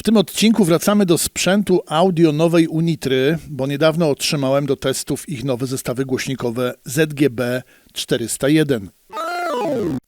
W tym odcinku wracamy do sprzętu audio nowej Unitry, bo niedawno otrzymałem do testów ich nowe zestawy głośnikowe ZGB 401.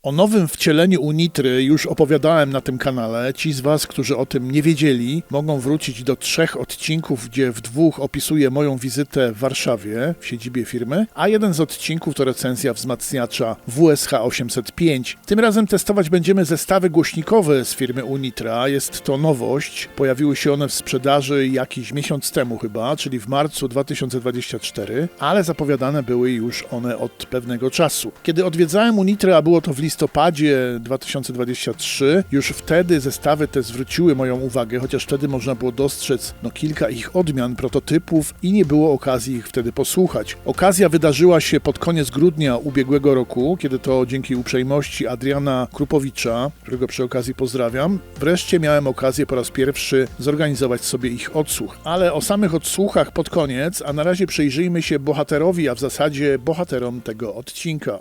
O nowym wcieleniu Unitry już opowiadałem na tym kanale. Ci z Was, którzy o tym nie wiedzieli, mogą wrócić do trzech odcinków, gdzie w dwóch opisuję moją wizytę w Warszawie, w siedzibie firmy, a jeden z odcinków to recenzja wzmacniacza WSH 805. Tym razem testować będziemy zestawy głośnikowe z firmy Unitra. Jest to nowość. Pojawiły się one w sprzedaży jakiś miesiąc temu chyba, czyli w marcu 2024, ale zapowiadane były już one od pewnego czasu. Kiedy odwiedzałem Unitra, a było to w listopadzie 2023, już wtedy zestawy te zwróciły moją uwagę, chociaż wtedy można było dostrzec no, kilka ich odmian, prototypów i nie było okazji ich wtedy posłuchać. Okazja wydarzyła się pod koniec grudnia ubiegłego roku, kiedy to dzięki uprzejmości Adriana Krupowicza, którego przy okazji pozdrawiam, wreszcie miałem okazję po raz pierwszy zorganizować sobie ich odsłuch. Ale o samych odsłuchach pod koniec, a na razie przyjrzyjmy się bohaterowi, a w zasadzie bohaterom tego odcinka.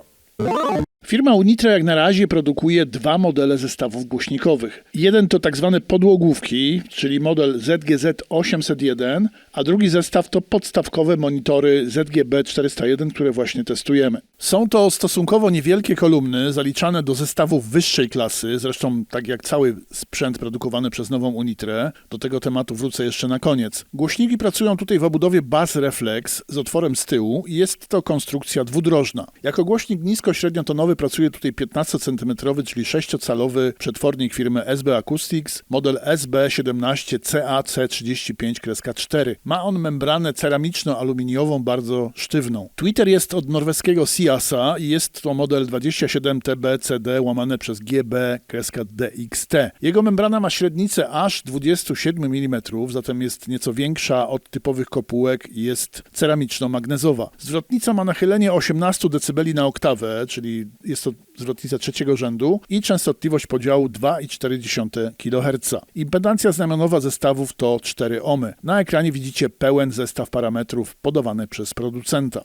Firma Unitra jak na razie produkuje dwa modele zestawów głośnikowych. Jeden to tak zwane podłogówki, czyli model ZGZ801, a drugi zestaw to podstawkowe monitory ZGB401, które właśnie testujemy. Są to stosunkowo niewielkie kolumny zaliczane do zestawów wyższej klasy, zresztą tak jak cały sprzęt produkowany przez nową Unitrę. Do tego tematu wrócę jeszcze na koniec. Głośniki pracują tutaj w obudowie Bass Reflex z otworem z tyłu i jest to konstrukcja dwudrożna. Jako głośnik nisko-średniotonowy pracuje tutaj 15 cm, czyli 6-calowy przetwornik firmy SB Acoustics, model SB17CAC35-4. Ma on membranę ceramiczno-aluminiową, bardzo sztywną. Twitter jest od norweskiego Siasa i jest to model 27TBCD łamane przez GB-DXT. Jego membrana ma średnicę aż 27 mm, zatem jest nieco większa od typowych kopułek i jest ceramiczno-magnezowa. Zwrotnica ma nachylenie 18 dB na oktawę, czyli jest to zwrotnica trzeciego rzędu i częstotliwość podziału 2,4 kHz. Impedancja znamionowa zestawów to 4 ohmy. Na ekranie widzicie pełen zestaw parametrów podawany przez producenta.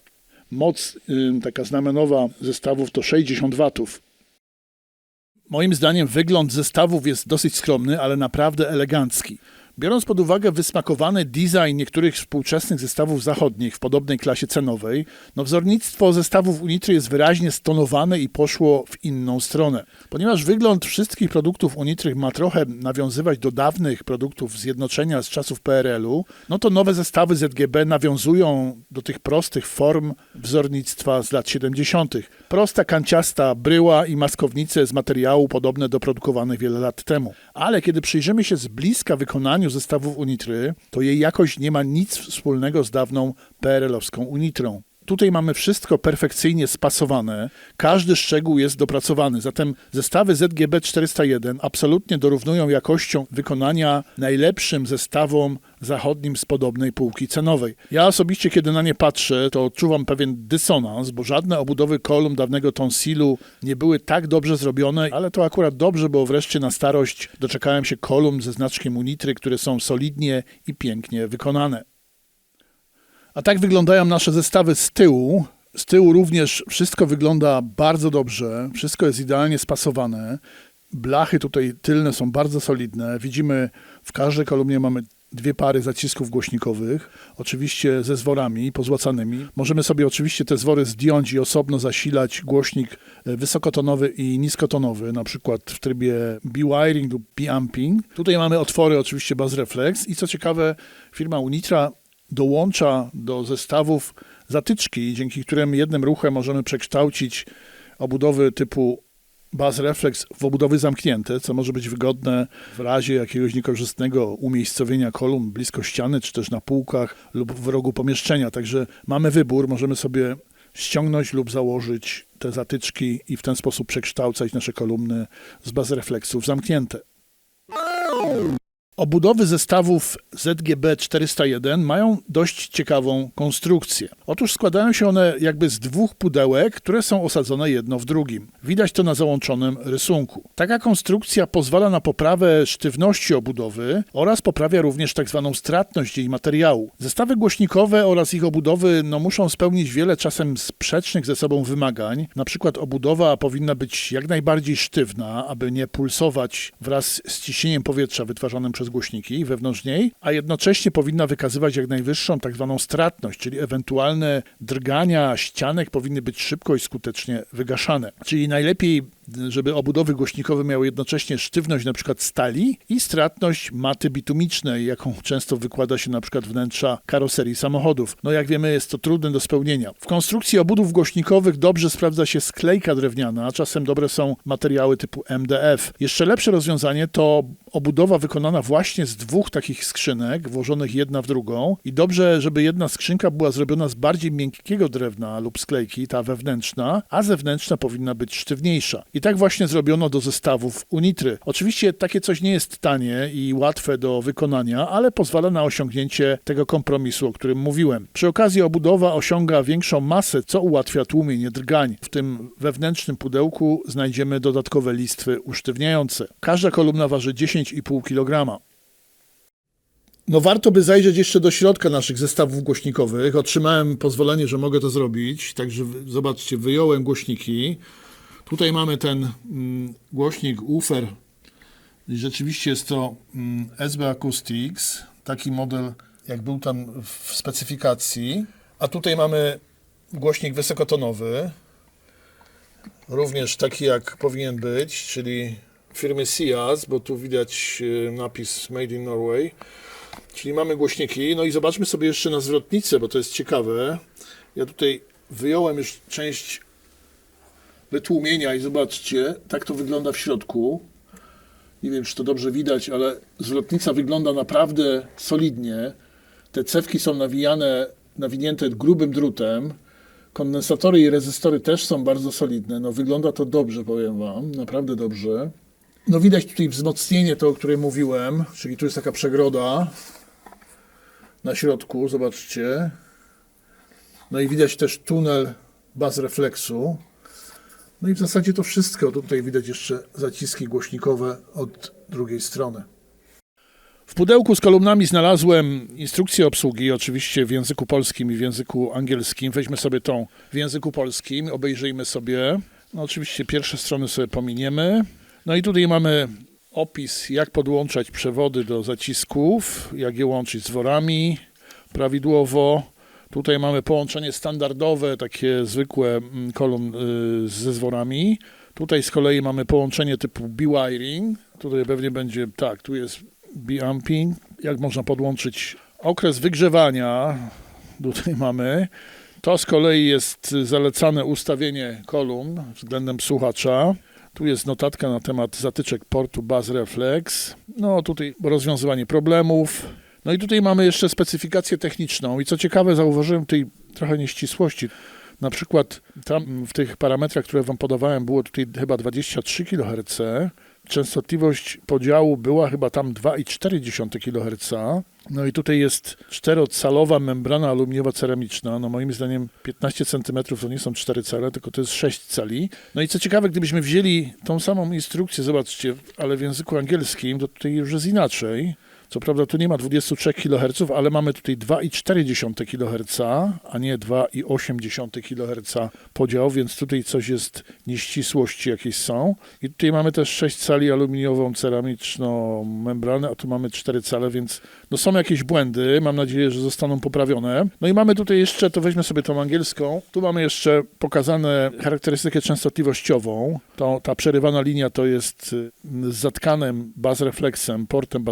Moc yy, taka znamionowa zestawów to 60 W. Moim zdaniem wygląd zestawów jest dosyć skromny, ale naprawdę elegancki. Biorąc pod uwagę wysmakowany design niektórych współczesnych zestawów zachodnich w podobnej klasie cenowej, no wzornictwo zestawów Unitry jest wyraźnie stonowane i poszło w inną stronę. Ponieważ wygląd wszystkich produktów Unitry ma trochę nawiązywać do dawnych produktów zjednoczenia z czasów PRL-u, no to nowe zestawy ZGB nawiązują do tych prostych form wzornictwa z lat 70. Prosta, kanciasta bryła i maskownice z materiału podobne do produkowanych wiele lat temu. Ale kiedy przyjrzymy się z bliska wykonaniu zestawów Unitry, to jej jakość nie ma nic wspólnego z dawną PRL-owską Unitrą. Tutaj mamy wszystko perfekcyjnie spasowane, każdy szczegół jest dopracowany, zatem zestawy ZGB 401 absolutnie dorównują jakością wykonania najlepszym zestawom zachodnim z podobnej półki cenowej. Ja osobiście, kiedy na nie patrzę, to odczuwam pewien dysonans, bo żadne obudowy kolumn dawnego tonsilu nie były tak dobrze zrobione, ale to akurat dobrze, bo wreszcie na starość doczekałem się kolumn ze znaczkiem Unitry, które są solidnie i pięknie wykonane. A tak wyglądają nasze zestawy z tyłu. Z tyłu również wszystko wygląda bardzo dobrze, wszystko jest idealnie spasowane. Blachy tutaj tylne są bardzo solidne. Widzimy w każdej kolumnie mamy dwie pary zacisków głośnikowych, oczywiście ze zworami pozłacanymi. Możemy sobie oczywiście te zwory zdjąć i osobno zasilać głośnik wysokotonowy i niskotonowy, na przykład w trybie B-wiring lub B-amping. Tutaj mamy otwory oczywiście Bass Reflex i co ciekawe firma Unitra dołącza do zestawów zatyczki, dzięki którym jednym ruchem możemy przekształcić obudowy typu Bass Reflex w obudowy zamknięte, co może być wygodne w razie jakiegoś niekorzystnego umiejscowienia kolumn blisko ściany, czy też na półkach lub w rogu pomieszczenia. Także mamy wybór, możemy sobie ściągnąć lub założyć te zatyczki i w ten sposób przekształcać nasze kolumny z Bass Reflexów zamknięte. Obudowy zestawów ZGB 401 mają dość ciekawą konstrukcję. Otóż składają się one jakby z dwóch pudełek, które są osadzone jedno w drugim. Widać to na załączonym rysunku. Taka konstrukcja pozwala na poprawę sztywności obudowy oraz poprawia również tzw. Tak stratność jej materiału. Zestawy głośnikowe oraz ich obudowy no, muszą spełnić wiele czasem sprzecznych ze sobą wymagań. Na przykład obudowa powinna być jak najbardziej sztywna, aby nie pulsować wraz z ciśnieniem powietrza wytwarzanym przez przez głośniki wewnątrz niej, a jednocześnie powinna wykazywać jak najwyższą tak zwaną stratność, czyli ewentualne drgania ścianek powinny być szybko i skutecznie wygaszane. Czyli najlepiej żeby obudowy głośnikowe miały jednocześnie sztywność przykład stali i stratność maty bitumicznej, jaką często wykłada się przykład wnętrza karoserii samochodów. No jak wiemy jest to trudne do spełnienia. W konstrukcji obudów głośnikowych dobrze sprawdza się sklejka drewniana, a czasem dobre są materiały typu MDF. Jeszcze lepsze rozwiązanie to obudowa wykonana właśnie z dwóch takich skrzynek, włożonych jedna w drugą i dobrze, żeby jedna skrzynka była zrobiona z bardziej miękkiego drewna lub sklejki, ta wewnętrzna, a zewnętrzna powinna być sztywniejsza. I tak właśnie zrobiono do zestawów Unitry. Oczywiście takie coś nie jest tanie i łatwe do wykonania, ale pozwala na osiągnięcie tego kompromisu, o którym mówiłem. Przy okazji obudowa osiąga większą masę, co ułatwia tłumienie drgań. W tym wewnętrznym pudełku znajdziemy dodatkowe listwy usztywniające. Każda kolumna waży 10,5 kg. No warto by zajrzeć jeszcze do środka naszych zestawów głośnikowych. Otrzymałem pozwolenie, że mogę to zrobić. Także zobaczcie, wyjąłem głośniki. Tutaj mamy ten mm, głośnik Ufer. Rzeczywiście jest to mm, SB Acoustics. Taki model, jak był tam w specyfikacji. A tutaj mamy głośnik wysokotonowy. Również taki, jak powinien być, czyli firmy Sias, bo tu widać e, napis Made in Norway. Czyli mamy głośniki. No i zobaczmy sobie jeszcze na zwrotnicę, bo to jest ciekawe. Ja tutaj wyjąłem już część wytłumienia i zobaczcie, tak to wygląda w środku. Nie wiem, czy to dobrze widać, ale zwrotnica wygląda naprawdę solidnie. Te cewki są nawijane, nawinięte grubym drutem. Kondensatory i rezystory też są bardzo solidne. No wygląda to dobrze, powiem Wam, naprawdę dobrze. No widać tutaj wzmocnienie, to o którym mówiłem, czyli tu jest taka przegroda na środku, zobaczcie. No i widać też tunel baz refleksu. No i w zasadzie to wszystko. Tutaj widać jeszcze zaciski głośnikowe od drugiej strony. W pudełku z kolumnami znalazłem instrukcję obsługi, oczywiście w języku polskim i w języku angielskim. Weźmy sobie tą w języku polskim, obejrzyjmy sobie. No oczywiście pierwsze strony sobie pominiemy. No i tutaj mamy opis, jak podłączać przewody do zacisków, jak je łączyć z worami prawidłowo. Tutaj mamy połączenie standardowe, takie zwykłe mm, kolumn y, ze zworami. Tutaj z kolei mamy połączenie typu B-wiring. Tutaj pewnie będzie, tak, tu jest B-amping. Jak można podłączyć okres wygrzewania. Tutaj mamy. To z kolei jest zalecane ustawienie kolumn względem słuchacza. Tu jest notatka na temat zatyczek portu Buzz Reflex. No tutaj rozwiązywanie problemów. No i tutaj mamy jeszcze specyfikację techniczną i co ciekawe zauważyłem tutaj trochę nieścisłości. Na przykład tam w tych parametrach, które Wam podawałem, było tutaj chyba 23 kHz. Częstotliwość podziału była chyba tam 2,4 kHz. No i tutaj jest czterocalowa membrana aluminiowa ceramiczna. No moim zdaniem 15 cm to nie są 4 cale, tylko to jest 6 cali. No i co ciekawe, gdybyśmy wzięli tą samą instrukcję, zobaczcie, ale w języku angielskim, to tutaj już jest inaczej. Co prawda tu nie ma 23 kHz, ale mamy tutaj 2,4 kHz, a nie 2,8 kHz podział, więc tutaj coś jest, nieścisłości jakieś są. I tutaj mamy też 6 cali aluminiową, ceramiczną membranę, a tu mamy 4 cale, więc no są jakieś błędy, mam nadzieję, że zostaną poprawione. No i mamy tutaj jeszcze, to weźmy sobie tą angielską, tu mamy jeszcze pokazane charakterystykę częstotliwościową. To, ta przerywana linia to jest y, z zatkanem bazrefleksem, portem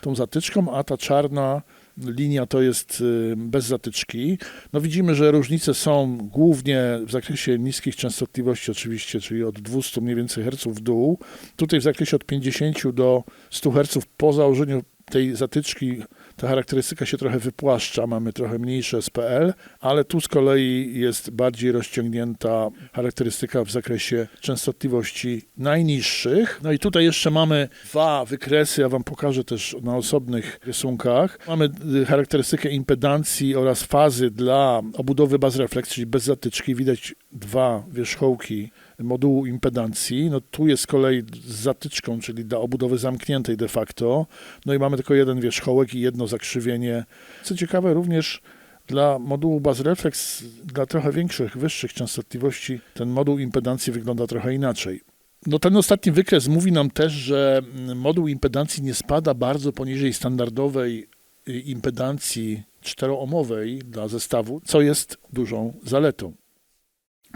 tą zatyczką, a ta czarna linia to jest y, bez zatyczki. No widzimy, że różnice są głównie w zakresie niskich częstotliwości oczywiście, czyli od 200 mniej więcej Hz w dół. Tutaj w zakresie od 50 do 100 Hz po założeniu tej zatyczki ta charakterystyka się trochę wypłaszcza, mamy trochę mniejsze SPL, ale tu z kolei jest bardziej rozciągnięta charakterystyka w zakresie częstotliwości najniższych. No i tutaj jeszcze mamy dwa wykresy, ja Wam pokażę też na osobnych rysunkach. Mamy y, charakterystykę impedancji oraz fazy dla obudowy baz reflex, czyli bez zatyczki. Widać dwa wierzchołki modułu impedancji. No tu jest z kolei z zatyczką, czyli dla obudowy zamkniętej de facto. No i mamy tylko jeden wierzchołek i jedno zakrzywienie. Co ciekawe, również dla modułu Buzz Reflex, dla trochę większych, wyższych częstotliwości, ten moduł impedancji wygląda trochę inaczej. No ten ostatni wykres mówi nam też, że mm, moduł impedancji nie spada bardzo poniżej standardowej y, impedancji czteroomowej dla zestawu, co jest dużą zaletą.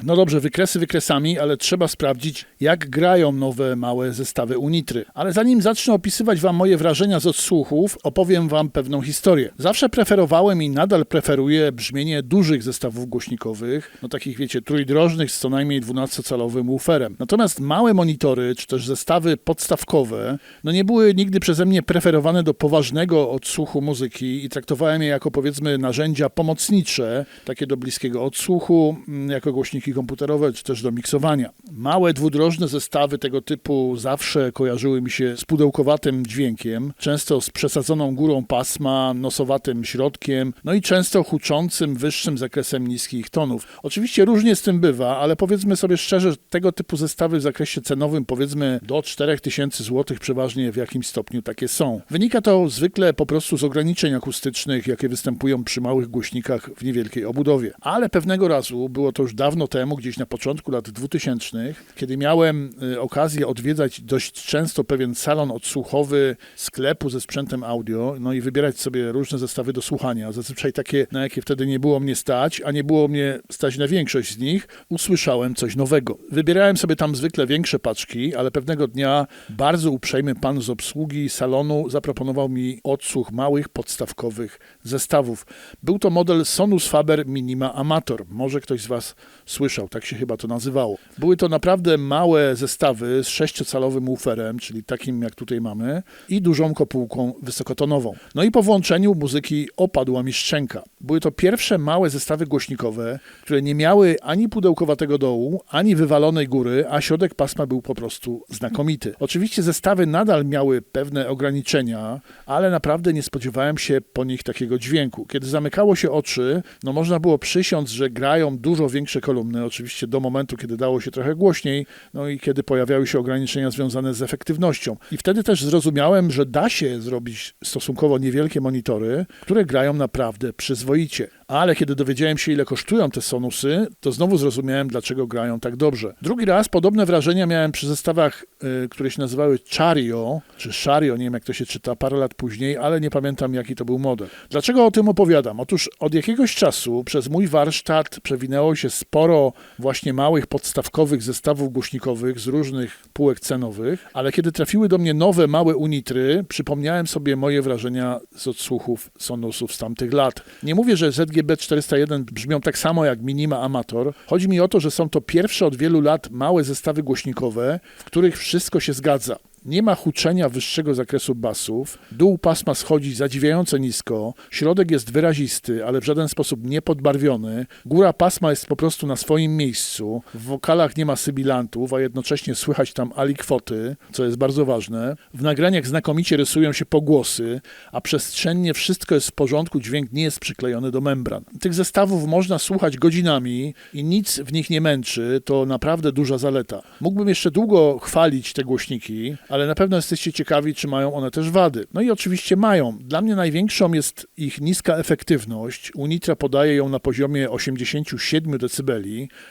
No dobrze, wykresy wykresami, ale trzeba sprawdzić, jak grają nowe małe zestawy Unitry. Ale zanim zacznę opisywać Wam moje wrażenia z odsłuchów, opowiem Wam pewną historię. Zawsze preferowałem i nadal preferuję brzmienie dużych zestawów głośnikowych, no takich wiecie, trójdrożnych z co najmniej 12-calowym wooferem. Natomiast małe monitory, czy też zestawy podstawkowe, no nie były nigdy przeze mnie preferowane do poważnego odsłuchu muzyki i traktowałem je jako powiedzmy narzędzia pomocnicze, takie do bliskiego odsłuchu, mm, jako głośniki komputerowe, czy też do miksowania. Małe dwudrożne zestawy tego typu zawsze kojarzyły mi się z pudełkowatym dźwiękiem, często z przesadzoną górą pasma, nosowatym środkiem, no i często huczącym wyższym zakresem niskich tonów. Oczywiście różnie z tym bywa, ale powiedzmy sobie szczerze, tego typu zestawy w zakresie cenowym, powiedzmy do 4000 zł przeważnie w jakimś stopniu takie są. Wynika to zwykle po prostu z ograniczeń akustycznych, jakie występują przy małych głośnikach w niewielkiej obudowie. Ale pewnego razu, było to już dawno temu, gdzieś na początku lat 2000, kiedy miałem y, okazję odwiedzać dość często pewien salon odsłuchowy sklepu ze sprzętem audio, no i wybierać sobie różne zestawy do słuchania, zazwyczaj takie, na jakie wtedy nie było mnie stać, a nie było mnie stać na większość z nich, usłyszałem coś nowego. Wybierałem sobie tam zwykle większe paczki, ale pewnego dnia bardzo uprzejmy pan z obsługi salonu zaproponował mi odsłuch małych, podstawkowych zestawów. Był to model Sonus Faber Minima Amator. Może ktoś z Was słyszał, tak się chyba to nazywało. Były to naprawdę małe zestawy z sześciocalowym wooferem, czyli takim jak tutaj mamy, i dużą kopułką wysokotonową. No i po włączeniu muzyki opadła mi szczęka. Były to pierwsze małe zestawy głośnikowe, które nie miały ani pudełkowatego dołu, ani wywalonej góry, a środek pasma był po prostu znakomity. Oczywiście zestawy nadal miały pewne ograniczenia, ale naprawdę nie spodziewałem się po nich takiego dźwięku. Kiedy zamykało się oczy, no można było przysiąc, że grają dużo większe kolumny, oczywiście do momentu, kiedy dało się trochę głośniej, no i kiedy pojawiały się ograniczenia związane z efektywnością. I wtedy też zrozumiałem, że da się zrobić stosunkowo niewielkie monitory, które grają naprawdę przyzwoicie. Ale kiedy dowiedziałem się, ile kosztują te sonusy, to znowu zrozumiałem, dlaczego grają tak dobrze. Drugi raz podobne wrażenia miałem przy zestawach, y, które się nazywały Chario, czy Shario, nie wiem jak to się czyta, parę lat później, ale nie pamiętam jaki to był model. Dlaczego o tym opowiadam? Otóż od jakiegoś czasu przez mój warsztat przewinęło się sporo właśnie małych, podstawkowych zestawów głośnikowych z różnych półek cenowych, ale kiedy trafiły do mnie nowe, małe unitry, przypomniałem sobie moje wrażenia z odsłuchów sonusów z tamtych lat. Nie mówię, że ZGB 401 brzmią tak samo jak Minima Amator. Chodzi mi o to, że są to pierwsze od wielu lat małe zestawy głośnikowe, w których wszystko się zgadza. Nie ma huczenia wyższego zakresu basów, dół pasma schodzi zadziwiająco nisko, środek jest wyrazisty, ale w żaden sposób nie podbarwiony, góra pasma jest po prostu na swoim miejscu, w wokalach nie ma sybilantów, a jednocześnie słychać tam alikwoty, co jest bardzo ważne. W nagraniach znakomicie rysują się pogłosy, a przestrzennie wszystko jest w porządku, dźwięk nie jest przyklejony do membran. Tych zestawów można słuchać godzinami i nic w nich nie męczy, to naprawdę duża zaleta. Mógłbym jeszcze długo chwalić te głośniki, ale na pewno jesteście ciekawi, czy mają one też wady. No i oczywiście mają. Dla mnie największą jest ich niska efektywność. Unitra podaje ją na poziomie 87 dB,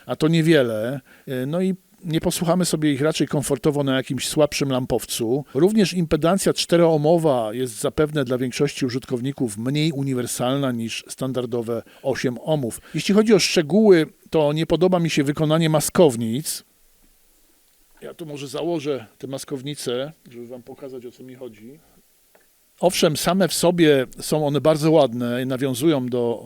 a to niewiele. No i nie posłuchamy sobie ich raczej komfortowo na jakimś słabszym lampowcu. Również impedancja 4-ohmowa jest zapewne dla większości użytkowników mniej uniwersalna niż standardowe 8 ohmów. Jeśli chodzi o szczegóły, to nie podoba mi się wykonanie maskownic. Ja tu może założę te maskownice, żeby wam pokazać o co mi chodzi. Owszem, same w sobie są one bardzo ładne i nawiązują do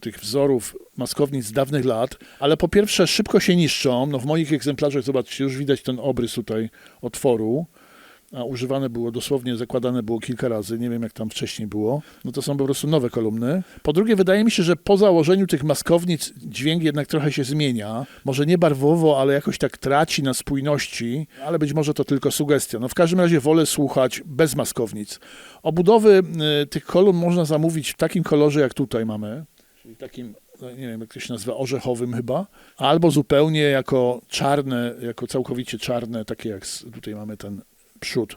tych wzorów maskownic z dawnych lat, ale po pierwsze szybko się niszczą. No w moich egzemplarzach, zobaczcie, już widać ten obrys tutaj otworu a używane było dosłownie, zakładane było kilka razy, nie wiem jak tam wcześniej było, no to są po prostu nowe kolumny. Po drugie, wydaje mi się, że po założeniu tych maskownic dźwięk jednak trochę się zmienia. Może nie barwowo, ale jakoś tak traci na spójności, ale być może to tylko sugestia. No w każdym razie wolę słuchać bez maskownic. Obudowy y, tych kolumn można zamówić w takim kolorze, jak tutaj mamy, czyli takim no, nie wiem, jak to się nazywa, orzechowym chyba, albo zupełnie jako czarne, jako całkowicie czarne, takie jak tutaj mamy ten przód.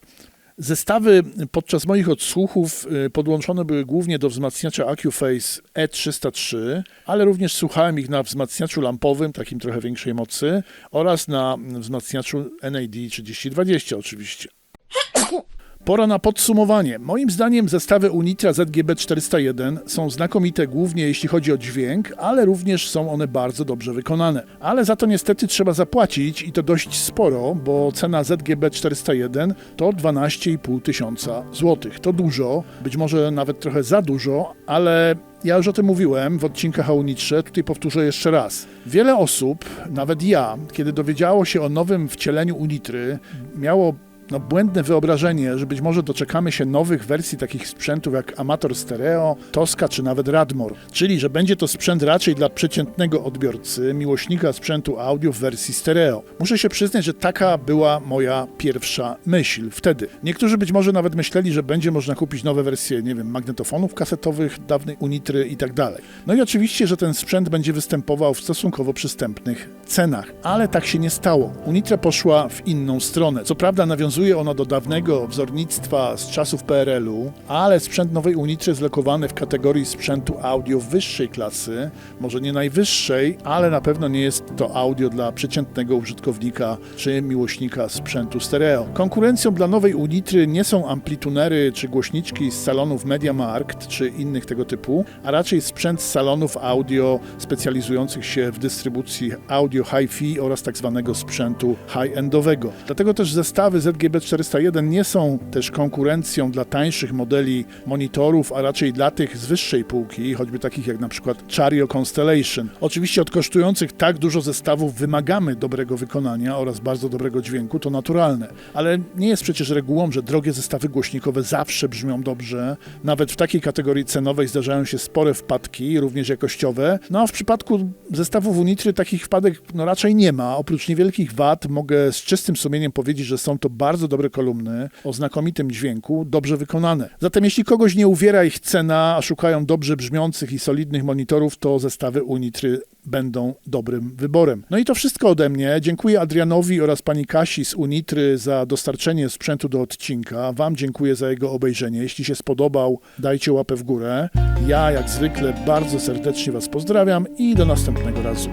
Zestawy podczas moich odsłuchów y, podłączone były głównie do wzmacniacza AccuFace E303, ale również słuchałem ich na wzmacniaczu lampowym, takim trochę większej mocy, oraz na wzmacniaczu NAD 3020 oczywiście. Pora na podsumowanie. Moim zdaniem zestawy Unitra ZGB 401 są znakomite głównie jeśli chodzi o dźwięk, ale również są one bardzo dobrze wykonane. Ale za to niestety trzeba zapłacić i to dość sporo, bo cena ZGB 401 to 12,5 tysiąca złotych. To dużo, być może nawet trochę za dużo, ale ja już o tym mówiłem w odcinkach o Unitrze, tutaj powtórzę jeszcze raz. Wiele osób, nawet ja, kiedy dowiedziało się o nowym wcieleniu Unitry, miało no, błędne wyobrażenie, że być może doczekamy się nowych wersji takich sprzętów jak Amator Stereo, Tosca czy nawet Radmor. Czyli, że będzie to sprzęt raczej dla przeciętnego odbiorcy, miłośnika sprzętu audio w wersji stereo. Muszę się przyznać, że taka była moja pierwsza myśl wtedy. Niektórzy być może nawet myśleli, że będzie można kupić nowe wersje, nie wiem, magnetofonów kasetowych, dawnej Unitry i tak dalej. No i oczywiście, że ten sprzęt będzie występował w stosunkowo przystępnych cenach, ale tak się nie stało. Unitra poszła w inną stronę. Co prawda nawiązuje ona do dawnego wzornictwa z czasów PRL-u, ale sprzęt nowej Unitry jest lokowany w kategorii sprzętu audio wyższej klasy, może nie najwyższej, ale na pewno nie jest to audio dla przeciętnego użytkownika czy miłośnika sprzętu stereo. Konkurencją dla nowej Unitry nie są amplitunery czy głośniczki z salonów MediaMarkt czy innych tego typu, a raczej sprzęt z salonów audio specjalizujących się w dystrybucji audio hi-fi oraz tak zwanego sprzętu high-endowego. Dlatego też zestawy ZGB 401 nie są też konkurencją dla tańszych modeli monitorów, a raczej dla tych z wyższej półki, choćby takich jak na przykład Chario Constellation. Oczywiście od kosztujących tak dużo zestawów wymagamy dobrego wykonania oraz bardzo dobrego dźwięku, to naturalne. Ale nie jest przecież regułą, że drogie zestawy głośnikowe zawsze brzmią dobrze. Nawet w takiej kategorii cenowej zdarzają się spore wpadki, również jakościowe. No a w przypadku zestawów Unitry takich wpadek no, raczej nie ma. Oprócz niewielkich wad mogę z czystym sumieniem powiedzieć, że są to bardzo dobre kolumny o znakomitym dźwięku, dobrze wykonane. Zatem jeśli kogoś nie uwiera ich cena, a szukają dobrze brzmiących i solidnych monitorów, to zestawy Unitry będą dobrym wyborem. No i to wszystko ode mnie. Dziękuję Adrianowi oraz pani Kasi z Unitry za dostarczenie sprzętu do odcinka. Wam dziękuję za jego obejrzenie. Jeśli się spodobał, dajcie łapę w górę. Ja jak zwykle bardzo serdecznie Was pozdrawiam i do następnego razu.